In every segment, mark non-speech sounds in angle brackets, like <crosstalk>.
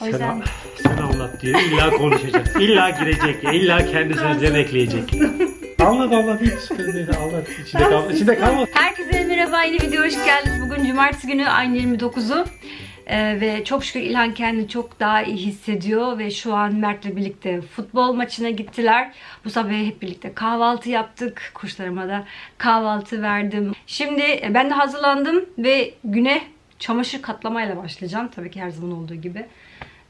O Sen, yüzden sen anlat diyor. İlla konuşacak. İlla girecek. İlla kendi sözlerini ekleyecek. Anlat anlat. Hiç sıkıntı değil. Anlat. İçinde kal. İçinde kalma. herkese merhaba yeni video hoş geldiniz. Bugün cumartesi günü ayın 29'u. Ee, ve çok şükür İlhan kendini çok daha iyi hissediyor ve şu an Mert'le birlikte futbol maçına gittiler. Bu sabah hep birlikte kahvaltı yaptık. Kuşlarıma da kahvaltı verdim. Şimdi e, ben de hazırlandım ve güne çamaşır katlamayla başlayacağım. Tabii ki her zaman olduğu gibi.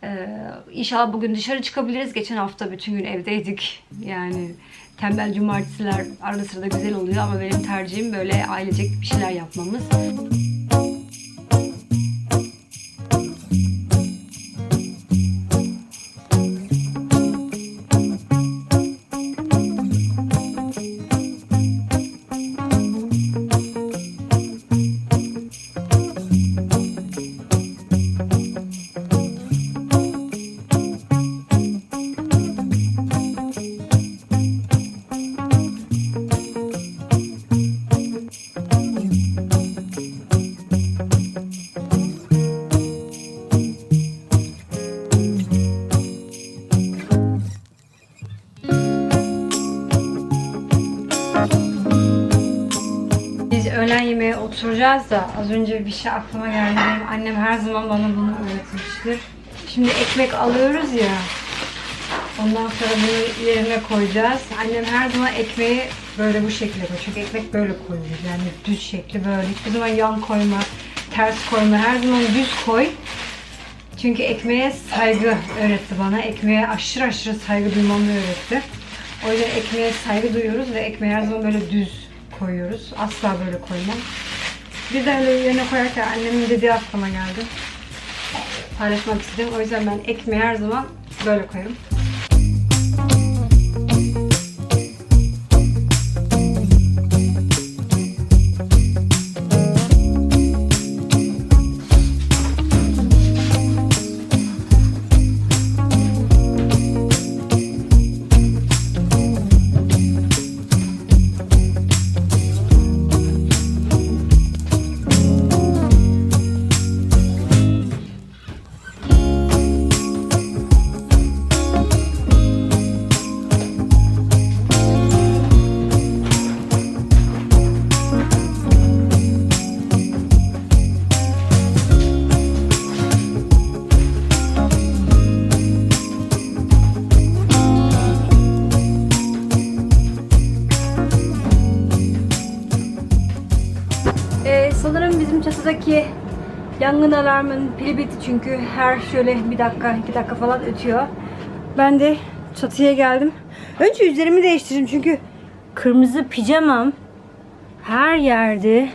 Ee, inşallah bugün dışarı çıkabiliriz. Geçen hafta bütün gün evdeydik. Yani tembel cumartesiler arada sırada güzel oluyor ama benim tercihim böyle ailecek bir şeyler yapmamız. Yemeğe oturacağız da az önce bir şey aklıma geldi. Benim annem her zaman bana bunu öğretmiştir. Şimdi ekmek alıyoruz ya. Ondan sonra bunu yerine koyacağız. Annem her zaman ekmeği böyle bu şekilde koyuyor. Çünkü ekmek böyle koyulur. Yani düz şekli böyle. Hiçbir zaman yan koyma, ters koyma. Her zaman düz koy. Çünkü ekmeğe saygı öğretti bana. Ekmeğe aşırı aşırı saygı duymamı öğretti. O yüzden ekmeğe saygı duyuyoruz ve ekmeği her zaman böyle düz koyuyoruz. Asla böyle koymam. Bir öyle yerine koyarken annemin dediği aklıma geldi. Paylaşmak istedim. O yüzden ben ekmeği her zaman böyle koyarım. Alarmının pili bitti çünkü her şöyle bir dakika iki dakika falan ötüyor. Ben de çatıya geldim. Önce üzerimi değiştirdim çünkü kırmızı pijamam her yerde.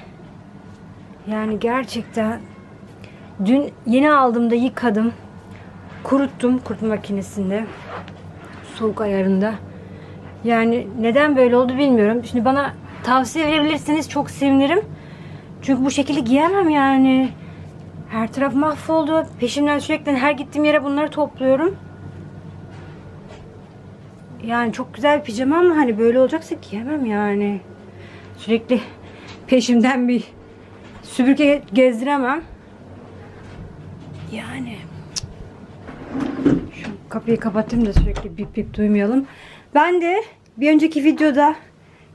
Yani gerçekten dün yeni aldığımda yıkadım. Kuruttum kurutma makinesinde. Soğuk ayarında. Yani neden böyle oldu bilmiyorum. Şimdi bana tavsiye verebilirsiniz çok sevinirim. Çünkü bu şekilde giyemem yani. Her taraf mahvoldu. Peşimden sürekli her gittiğim yere bunları topluyorum. Yani çok güzel bir pijama ama hani böyle olacaksa giyemem yani. Sürekli peşimden bir süpürge gezdiremem. Yani şu kapıyı kapatayım da sürekli bip bip duymayalım. Ben de bir önceki videoda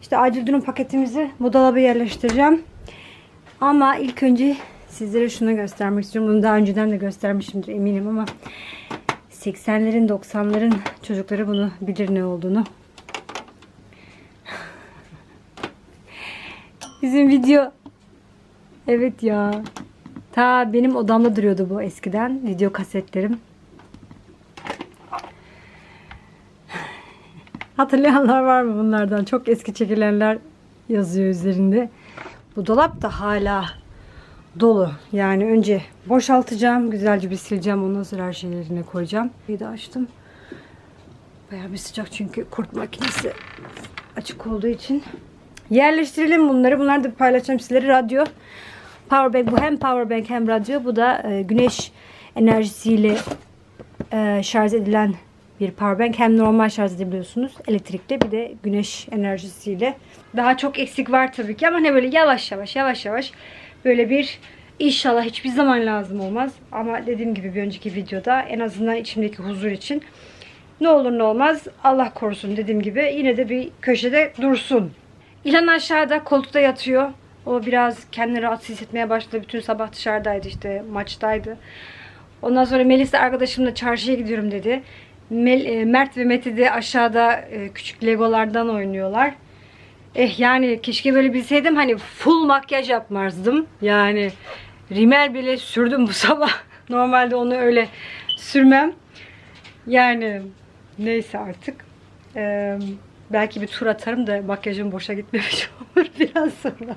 işte acil durum paketimizi bu dolaba yerleştireceğim. Ama ilk önce sizlere şunu göstermek istiyorum. Bunu daha önceden de göstermişimdir eminim ama 80'lerin 90'ların çocukları bunu bilir ne olduğunu. <laughs> Bizim video Evet ya. Ta benim odamda duruyordu bu eskiden video kasetlerim. <laughs> Hatırlayanlar var mı bunlardan? Çok eski çekilenler yazıyor üzerinde. Bu dolap da hala dolu. Yani önce boşaltacağım. Güzelce bir sileceğim. Ondan sonra her şeyi yerine koyacağım. Bir de açtım. Bayağı bir sıcak çünkü kurt makinesi açık olduğu için. Yerleştirelim bunları. Bunları da paylaşacağım sizlere. Radyo. Powerbank. Bu hem powerbank hem radyo. Bu da e, güneş enerjisiyle e, şarj edilen bir powerbank. Hem normal şarj edebiliyorsunuz elektrikle bir de güneş enerjisiyle. Daha çok eksik var tabii ki ama ne böyle yavaş yavaş yavaş yavaş böyle bir İnşallah hiçbir zaman lazım olmaz. Ama dediğim gibi bir önceki videoda en azından içimdeki huzur için ne olur ne olmaz Allah korusun dediğim gibi yine de bir köşede dursun. İlhan aşağıda koltukta yatıyor. O biraz kendini rahatsız hissetmeye başladı. Bütün sabah dışarıdaydı işte maçtaydı. Ondan sonra Melis arkadaşımla çarşıya gidiyorum dedi. Mel- e, Mert ve Mete de aşağıda e, küçük legolardan oynuyorlar. Eh yani keşke böyle bilseydim hani full makyaj yapmazdım. Yani rimel bile sürdüm bu <laughs> sabah. Normalde onu öyle sürmem. Yani neyse artık. Ee, belki bir tur atarım da makyajım boşa gitmemiş <laughs> olur biraz sonra.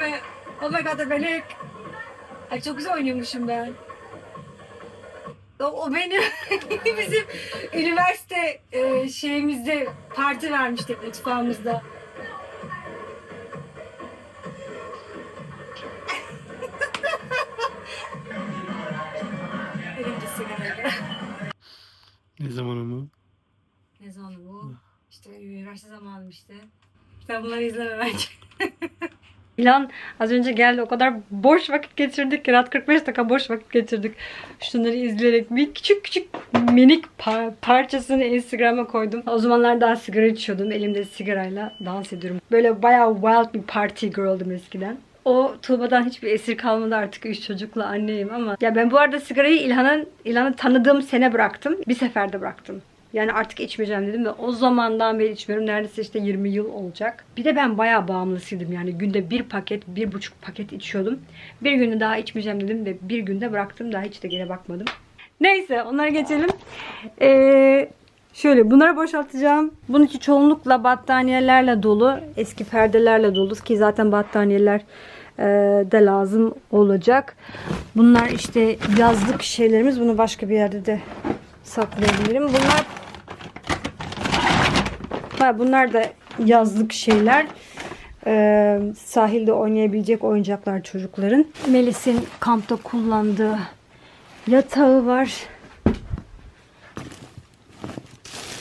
Bizim mi? Oh my god Melek. Ay çok güzel oynuyormuşum ben. O, o benim <laughs> bizim üniversite e, şeyimizde parti vermiştik mutfağımızda. Ne zaman ama? Ne zaman bu? İşte üniversite zamanım işte. Sen bunları izleme bence. <laughs> İlan az önce geldi o kadar boş vakit geçirdik ki rahat 45 dakika boş vakit geçirdik. Şunları izleyerek bir küçük küçük minik par- parçasını Instagram'a koydum. O zamanlar daha sigara içiyordum. Elimde sigarayla dans ediyorum. Böyle bayağı wild bir party girl'düm eskiden. O Tuğba'dan hiçbir esir kalmadı artık üç çocukla anneyim ama ya ben bu arada sigarayı İlhan'ın İlhan'ı tanıdığım sene bıraktım. Bir seferde bıraktım. Yani artık içmeyeceğim dedim ve o zamandan beri içmiyorum. Neredeyse işte 20 yıl olacak. Bir de ben bayağı bağımlısıydım. Yani günde bir paket, bir buçuk paket içiyordum. Bir günü daha içmeyeceğim dedim ve bir günde bıraktım. Daha hiç de geri bakmadım. Neyse onlara geçelim. Ee, şöyle bunları boşaltacağım. Bunun için çoğunlukla battaniyelerle dolu. Eski perdelerle dolu ki zaten battaniyeler e, de lazım olacak. Bunlar işte yazlık şeylerimiz. Bunu başka bir yerde de saklayabilirim. Bunlar ha, bunlar da yazlık şeyler. Ee, sahilde oynayabilecek oyuncaklar çocukların. Melis'in kampta kullandığı yatağı var.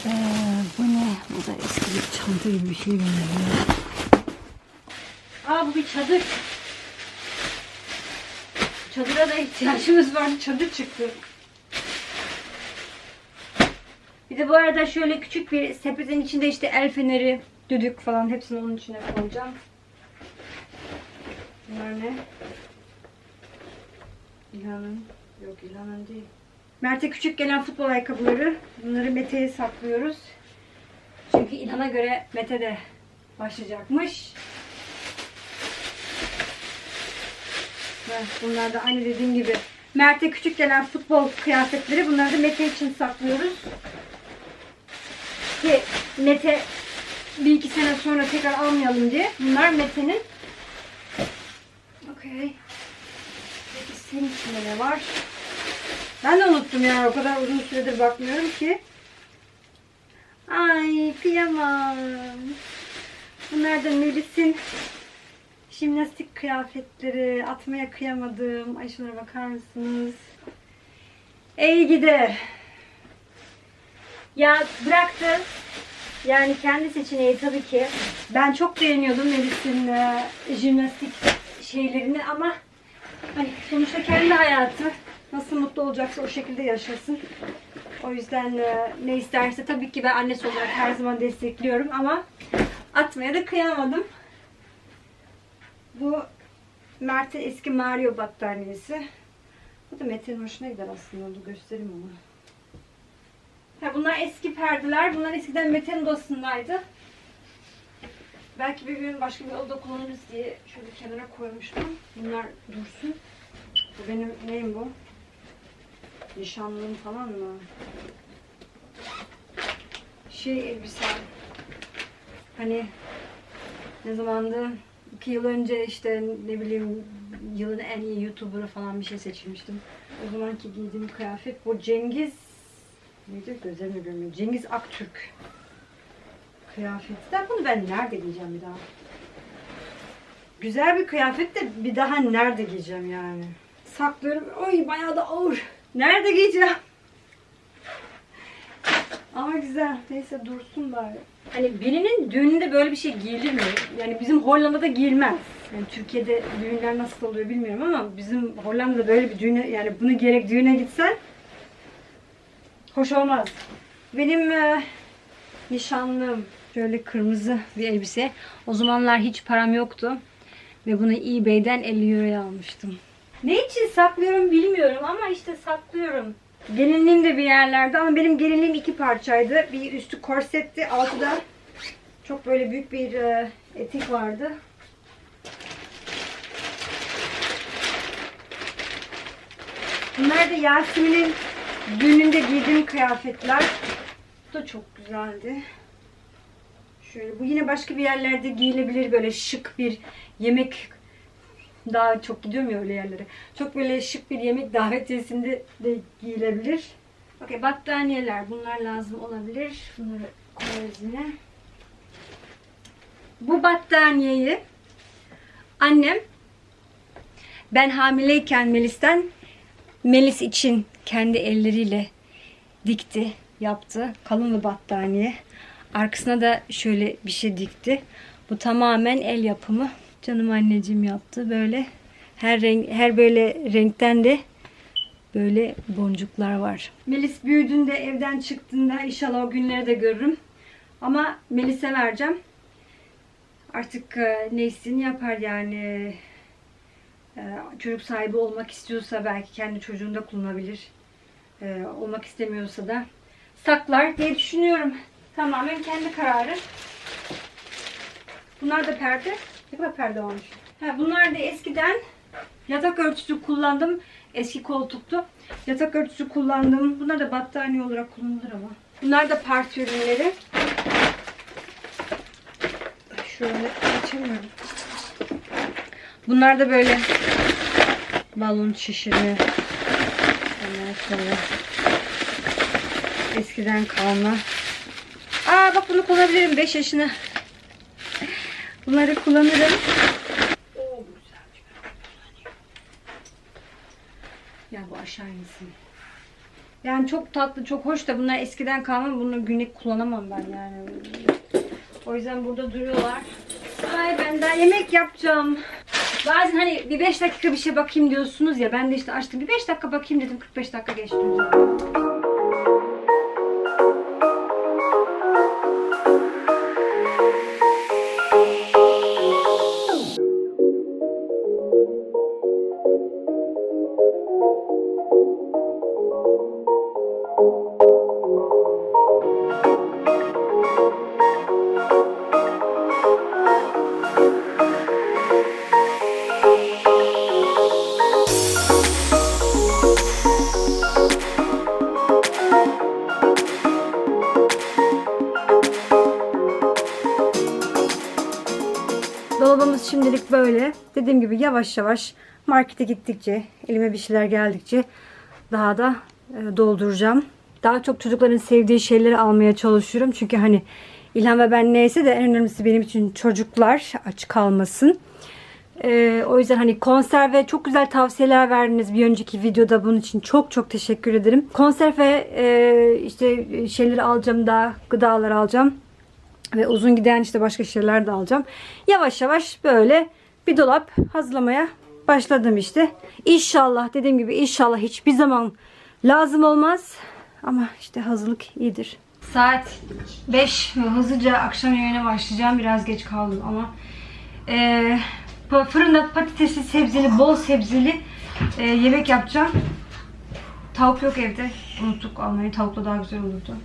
Ee, bu ne? Bu da eski bir çanta gibi bir şey benziyor. Aa bu bir çadır. Çadıra da ihtiyacımız vardı. Çadır çıktı. Bir de bu arada şöyle küçük bir sepetin içinde işte el feneri, düdük falan hepsini onun içine koyacağım. Bunlar ne? İlhan'ın. Yok İlhan'ın değil. Mert'e küçük gelen futbol ayakkabıları. Bunları Mete'ye saklıyoruz. Çünkü İlhan'a göre Mete de başlayacakmış. Bunlar da aynı dediğim gibi Mert'e küçük gelen futbol kıyafetleri. Bunları da Mete için saklıyoruz. Mete bir iki sene sonra tekrar almayalım diye. Bunlar Mete'nin. Okey. Peki senin içinde ne var? Ben de unuttum yani o kadar uzun süredir bakmıyorum ki. Ay kıyamam. Bunlar da Melis'in jimnastik kıyafetleri. Atmaya kıyamadım. Ay şunlara bakar mısınız? Ey gidi. Ya bıraktı. Yani kendi seçeneği tabii ki. Ben çok beğeniyordum Melis'in e, jimnastik şeylerini ama hani sonuçta kendi hayatı nasıl mutlu olacaksa o şekilde yaşasın. O yüzden e, ne isterse tabii ki ben annesi olarak her zaman destekliyorum ama atmaya da kıyamadım. Bu Mert'in eski Mario battaniyesi. Bu da Mete'nin hoşuna gider aslında. Dur göstereyim onu. Ha, bunlar eski perdeler. Bunlar eskiden Mete'nin odasındaydı. Belki bir gün başka bir oda kullanırız diye şöyle kenara koymuştum. Bunlar dursun. Bu benim neyim bu? Nişanlım falan mı? Şey elbisem. Hani ne zamandı? İki yıl önce işte ne bileyim yılın en iyi YouTuber'ı falan bir şey seçilmiştim. O zamanki giydiğim kıyafet bu Cengiz Neydi gözlerimi görmüyor. Cengiz Aktürk kıyafeti. De bunu ben nerede giyeceğim bir daha? Güzel bir kıyafet de bir daha nerede giyeceğim yani? saklıyorum. Oy bayağı da ağır. Nerede giyeceğim? Ama güzel. Neyse dursun bari. Hani birinin düğününde böyle bir şey giyilir mi? Yani bizim Hollanda'da giyilmez. Yani Türkiye'de düğünler nasıl oluyor bilmiyorum ama bizim Hollanda'da böyle bir düğüne yani bunu gerek düğüne gitsen hoş olmaz. Benim e, nişanlım şöyle kırmızı bir elbise. O zamanlar hiç param yoktu. Ve bunu eBay'den 50 euroya almıştım. Ne için saklıyorum bilmiyorum ama işte saklıyorum. Gelinliğim de bir yerlerde ama benim gelinliğim iki parçaydı. Bir üstü korsetti, altı da çok böyle büyük bir e, etek vardı. Bunlar da Yasemin'in düğününde giydiğim kıyafetler. Bu da çok güzeldi. Şöyle bu yine başka bir yerlerde giyilebilir böyle şık bir yemek daha çok gidiyorum ya öyle yerlere. Çok böyle şık bir yemek davetiyesinde de giyilebilir. Okey battaniyeler bunlar lazım olabilir. Bunları koyarız yine. Bu battaniyeyi annem ben hamileyken Melis'ten Melis için kendi elleriyle dikti, yaptı. Kalın bir battaniye. Arkasına da şöyle bir şey dikti. Bu tamamen el yapımı. Canım anneciğim yaptı. Böyle her renk her böyle renkten de böyle boncuklar var. Melis büyüdüğünde evden çıktığında inşallah o günleri de görürüm. Ama Melis'e vereceğim. Artık e, ne istediğini yapar yani. E, çocuk sahibi olmak istiyorsa belki kendi çocuğunda kullanabilir. E, olmak istemiyorsa da saklar diye düşünüyorum. Tamamen kendi kararı. Bunlar da perde. Ne kadar perde olmuş. Ha, bunlar da eskiden yatak örtüsü kullandım. Eski koltuktu. Yatak örtüsü kullandım. Bunlar da battaniye olarak kullanılır ama. Bunlar da parti ürünleri. Şöyle açamıyorum. Bunlar da böyle balon şişirme. Ondan sonra eskiden kalma. Aa bak bunu kullanabilirim 5 yaşına. Bunları kullanırım. Ya bu aşağı insin. Yani çok tatlı, çok hoş da bunlar eskiden kalma. Bunu günlük kullanamam ben yani. O yüzden burada duruyorlar. Ay ben daha yemek yapacağım. Bazen hani bir 5 dakika bir şey bakayım diyorsunuz ya. Ben de işte açtım. Bir 5 dakika bakayım dedim. 45 dakika geçti. Yavaş yavaş markete gittikçe, elime bir şeyler geldikçe daha da e, dolduracağım. Daha çok çocukların sevdiği şeyleri almaya çalışıyorum. Çünkü hani İlhan ve ben neyse de en önemlisi benim için çocuklar aç kalmasın. E, o yüzden hani konserve çok güzel tavsiyeler verdiniz bir önceki videoda bunun için çok çok teşekkür ederim. Konserve e, işte şeyleri alacağım daha gıdalar alacağım. Ve uzun giden işte başka şeyler de alacağım. Yavaş yavaş böyle bir dolap hazırlamaya başladım işte. İnşallah dediğim gibi inşallah hiçbir zaman lazım olmaz. Ama işte hazırlık iyidir. Saat 5 ve hızlıca akşam yemeğine başlayacağım. Biraz geç kaldım ama. Pa- fırında patatesli, sebzeli, bol sebzeli e, yemek yapacağım. Tavuk yok evde. Unuttuk almayı. Tavukla daha güzel olurdu.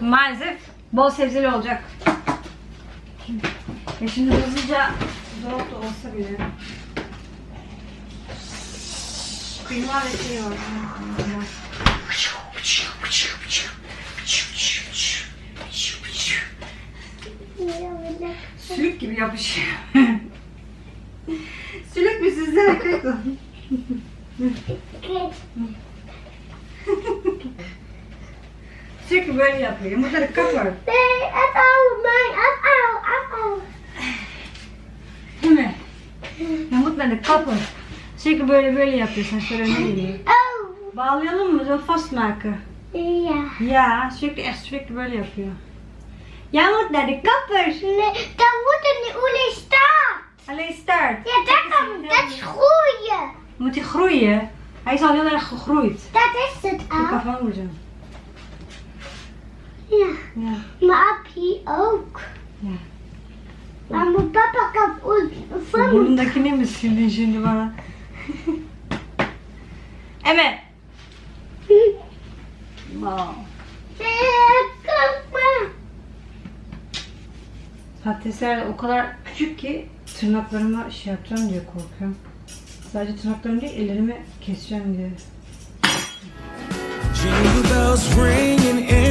Maalesef bol sebzeli olacak. Ya şimdi hızlıca dolapta olsa bile. Kıyma ve şey var. Sülük gibi yapışıyor. <laughs> Sülük mü sizde? Sürekli böyle yapıyor. Yumurtalık kapar. Değil mi? Yumurtalık kapar. Sürekli böyle böyle yapıyor. Saçları öne geliyor. Oh, Bağlayalım mı? Vastmaken. ja. Ya sürekli sürekli böyle yapıyor. Ya moet naar de kapper. Nee, daar moet een oele staan. Alleen start. Ja, daar kan dat is groeien. Moet hij groeien? Hij is al heel erg gegroeid. Dat is het Ik kan van vuracağım. Ja, Ja. maar Appie ook. Ja. Papa kan ook van Burnundakini mi sildin şimdi bana? Emel. Wow. Patatesler o kadar küçük ki tırnaklarıma şey yapacağım diye korkuyorum. Sadece tırnaklarımı değil ellerimi keseceğim diye. Jingle bells ringing in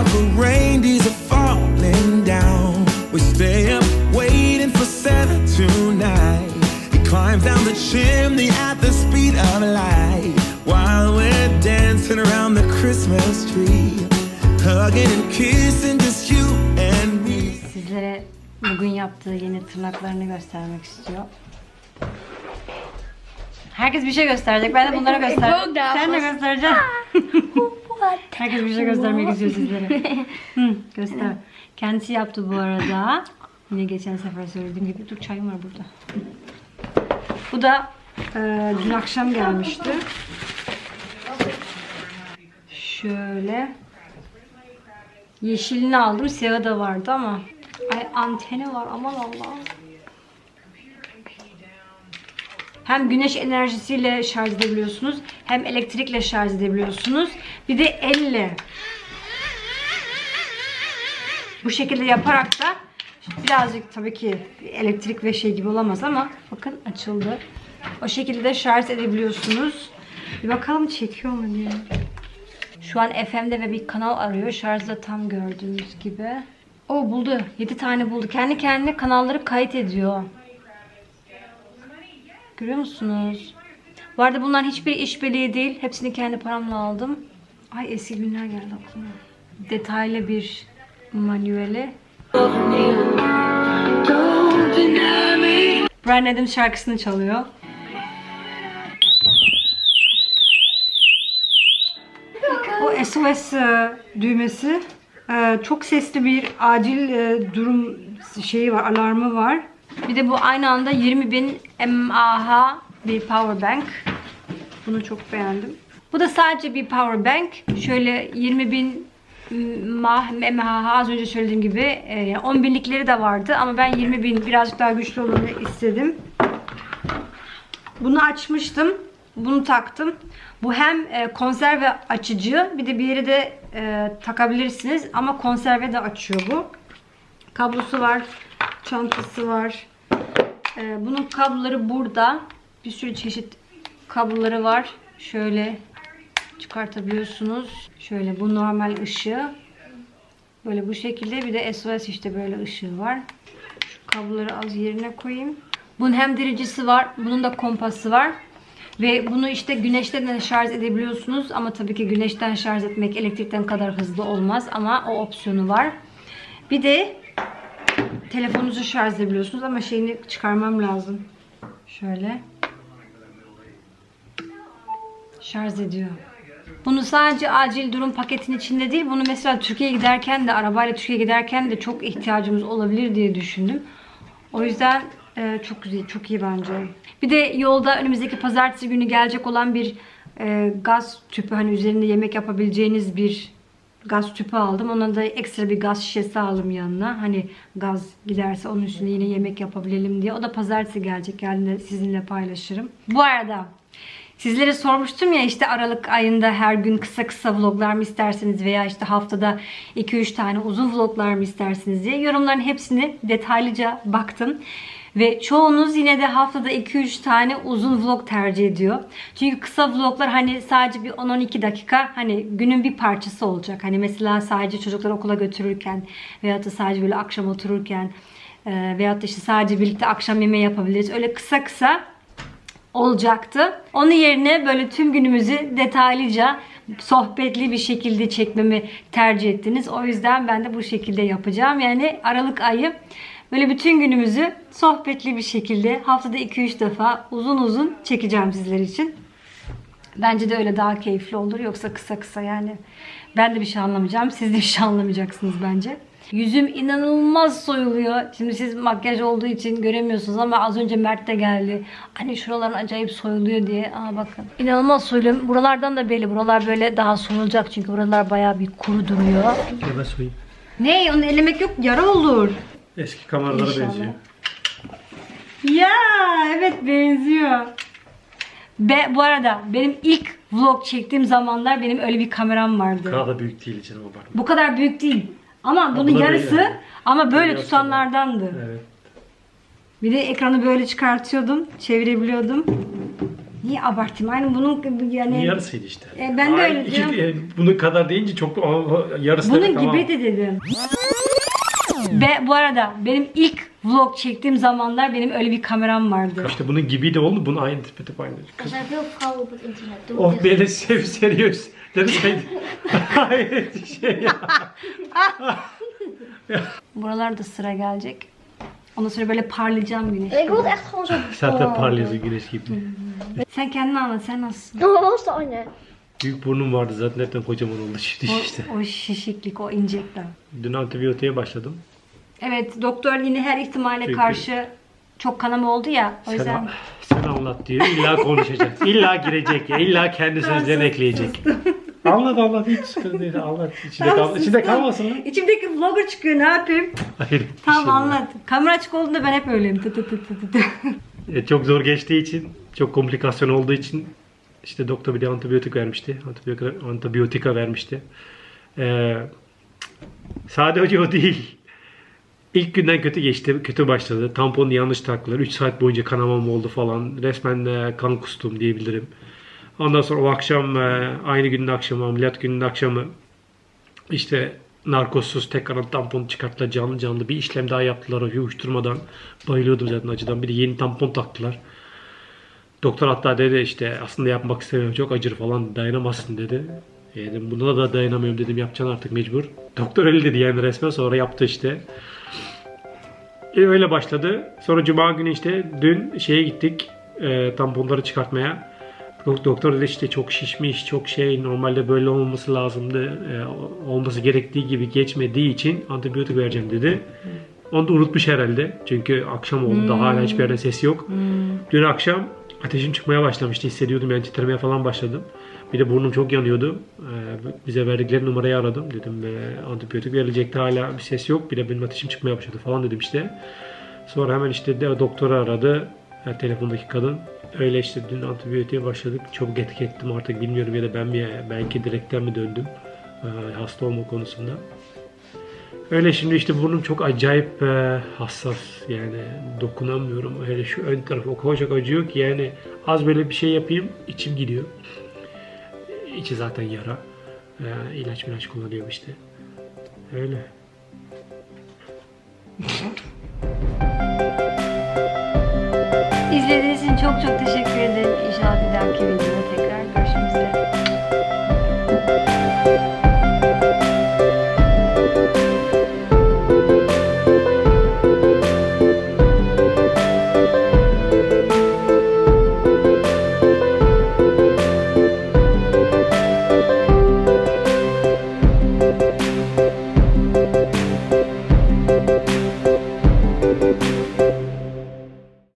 Watch out for reindeers are falling down. We stay up waiting for Santa tonight. He climbs down the chimney at the speed of light. While we're dancing around the Christmas tree. Hugging and kissing just you and me. Sizlere bugün yaptığı yeni tırnaklarını göstermek istiyor. Herkes bir şey gösterecek. Ben de bunlara göstereceğim. Sen de göstereceksin. <laughs> Herkes bir şey göstermek istiyor sizlere. <laughs> Hı, göster. Kendisi yaptı bu arada. Yine geçen sefer söylediğim gibi. Dur çayım var burada. Bu da e, dün akşam gelmişti. Şöyle. Yeşilini aldım. Siyahı da vardı ama. Ay anteni var aman Allah'ım. Hem güneş enerjisiyle şarj edebiliyorsunuz. Hem elektrikle şarj edebiliyorsunuz. Bir de elle. Bu şekilde yaparak da birazcık tabii ki elektrik ve şey gibi olamaz ama bakın açıldı. O şekilde de şarj edebiliyorsunuz. Bir bakalım çekiyor mu diye. Şu an FM'de ve bir kanal arıyor. Şarjda tam gördüğünüz gibi. O buldu. 7 tane buldu. Kendi kendine kanalları kayıt ediyor. Görüyor musunuz? Bu arada bunların hiçbir işbirliği değil. Hepsini kendi paramla aldım. Ay eski günler geldi aklıma. Detaylı bir manueli. Brian Adams şarkısını çalıyor. O SOS e, düğmesi e, çok sesli bir acil e, durum şeyi var, alarmı var. Bir de bu aynı anda 20.000 mAh bir power bank. Bunu çok beğendim. Bu da sadece bir power bank. Şöyle 20.000 mah az önce söylediğim gibi e, 10 binlikleri de vardı ama ben 20.000 birazcık daha güçlü olanı istedim. Bunu açmıştım. Bunu taktım. Bu hem e, konserve açıcı bir de bir yere de e, takabilirsiniz ama konserve de açıyor bu. Kablosu var. Çantası var. E, bunun kabloları burada. Bir sürü çeşit kabloları var. Şöyle çıkartabiliyorsunuz. Şöyle bu normal ışığı. Böyle bu şekilde bir de SOS işte böyle ışığı var. Şu kabloları az yerine koyayım. Bunun hem derecesi var, bunun da kompası var. Ve bunu işte güneşten de şarj edebiliyorsunuz ama tabii ki güneşten şarj etmek elektrikten kadar hızlı olmaz ama o opsiyonu var. Bir de telefonunuzu şarj edebiliyorsunuz ama şeyini çıkarmam lazım. Şöyle. Şarj ediyor. Bunu sadece acil durum paketin içinde değil, bunu mesela Türkiye'ye giderken de, arabayla Türkiye'ye giderken de çok ihtiyacımız olabilir diye düşündüm. O yüzden e, çok güzel, çok iyi bence. Bir de yolda önümüzdeki pazartesi günü gelecek olan bir e, gaz tüpü, hani üzerinde yemek yapabileceğiniz bir gaz tüpü aldım. Ona da ekstra bir gaz şişesi aldım yanına. Hani gaz giderse onun üstüne yine yemek yapabilelim diye. O da pazartesi gelecek. Geldiğinde sizinle paylaşırım. Bu arada Sizlere sormuştum ya işte Aralık ayında her gün kısa kısa vloglar mı isterseniz veya işte haftada 2-3 tane uzun vloglar mı istersiniz diye yorumların hepsini detaylıca baktım. Ve çoğunuz yine de haftada 2-3 tane uzun vlog tercih ediyor. Çünkü kısa vloglar hani sadece bir 10-12 dakika hani günün bir parçası olacak. Hani mesela sadece çocukları okula götürürken veyahut da sadece böyle akşam otururken e, veyahut da işte sadece birlikte akşam yemeği yapabiliriz. Öyle kısa kısa olacaktı. Onun yerine böyle tüm günümüzü detaylıca sohbetli bir şekilde çekmemi tercih ettiniz. O yüzden ben de bu şekilde yapacağım. Yani Aralık ayı böyle bütün günümüzü sohbetli bir şekilde haftada 2-3 defa uzun uzun çekeceğim sizler için. Bence de öyle daha keyifli olur. Yoksa kısa kısa yani. Ben de bir şey anlamayacağım. Siz de bir şey anlamayacaksınız bence. Yüzüm inanılmaz soyuluyor. Şimdi siz makyaj olduğu için göremiyorsunuz ama az önce Mert de geldi. Hani şuraların acayip soyuluyor diye. Aa bakın. İnanılmaz soyuluyor. Buralardan da belli. Buralar böyle daha soyulacak çünkü buralar bayağı bir kuru duruyor. Yeme suyu. Ne? Onu elemek yok. Yara olur. Eski kameralara İnşallah. benziyor. Ya evet benziyor. Be, bu arada benim ilk vlog çektiğim zamanlar benim öyle bir kameram vardı. Daha da büyük değil canım bak. Bu kadar büyük değil. Ama bunun bu da yarısı yani. ama böyle Yarısı tutanlardandı. Evet. Bir de ekranı böyle çıkartıyordum, çevirebiliyordum. Niye abartayım? Aynı bunun yani Yarısıydı işte. E, ben de Ay, öyle <laughs> iki- diyorum. e, bunun kadar deyince çok o- o- yarısı bunun gibi de dedim. Be, bu arada benim ilk vlog çektiğim zamanlar benim öyle bir kameram vardı. İşte bunun gibi de oldu. Bunun aynı tipe tipe aynı. Kız, vrouwen op het internet. Doe oh beni sev seriös. Dedi şey. Hayret şey ya. Buralarda sıra gelecek. Ondan sonra böyle parlayacağım güneş. Ik wil echt gewoon zo. Zaten parlıyorsun güneş gibi. Sen kendini anlat, sen nasılsın? Oh, was de anne? Büyük burnum vardı zaten hepten kocaman oldu şimdi işte. O, o şişiklik, o incekler. Dün antibiyotiğe başladım. Evet, doktor yine her ihtimale Çünkü- karşı çok kanama oldu ya. O Sen, yüzden sen anlat diyor. İlla konuşacak. İlla girecek ya. İlla kendi sözlerini ekleyecek. Anlat anlat hiç sıkıntı değil. Anlat. İçinde, kal içinde kalmasın lan. içimdeki vlogger çıkıyor ne yapayım? Hayır. Tamam bir şey anlat. Kamera açık olduğunda ben hep öyleyim. Tı tı tı tı tı tı. E, çok zor geçtiği için, çok komplikasyon olduğu için işte doktor bir de antibiyotik vermişti. Antibiyotika, antibiyotika vermişti. Ee, sadece o değil. İlk günden kötü geçti. Kötü başladı. Tamponu yanlış taktılar. 3 saat boyunca kanamam oldu falan. Resmen e, kan kustum diyebilirim. Ondan sonra o akşam e, aynı günün akşamı ameliyat gününün akşamı işte narkozsuz tekrar tampon çıkarttılar canlı canlı bir işlem daha yaptılar o uyuşturmadan bayılıyordum zaten acıdan bir de yeni tampon taktılar doktor hatta dedi işte aslında yapmak istemiyorum çok acır falan dayanamazsın dedi e dedim buna da dayanamıyorum dedim yapacaksın artık mecbur doktor öyle dedi yani resmen sonra yaptı işte e, öyle başladı sonra cuma günü işte dün şeye gittik e, tamponları çıkartmaya Dok- Doktor dedi işte çok şişmiş, çok şey normalde böyle olmaması lazımdı. e, olması gerektiği gibi geçmediği için antibiyotik vereceğim dedi. Onu da unutmuş herhalde. Çünkü akşam oldu da hala hiçbir yerden ses yok. Dün akşam ateşim çıkmaya başlamıştı. Hissediyordum yani titremeye falan başladım. Bir de burnum çok yanıyordu. E, bize verdikleri numarayı aradım. Dedim e, antibiyotik verilecekti hala bir ses yok. Bir de benim ateşim çıkmaya başladı falan dedim işte. Sonra hemen işte de doktoru aradı. e, telefondaki kadın. Öyle işte dün antibiyotiğe başladık. Çabuk etki ettim artık bilmiyorum ya da ben mi belki direkten mi döndüm e, hasta olma konusunda. Öyle şimdi işte burnum çok acayip hassas yani dokunamıyorum. Hele şu ön tarafı o kadar çok acıyor ki yani az böyle bir şey yapayım içim gidiyor. İçi zaten yara. E, ilaç ilaç kullanıyorum işte. Öyle. İzlediğiniz için çok çok teşekkür ederim. İnşallah bir dahaki videoda tekrar görüşmek üzere.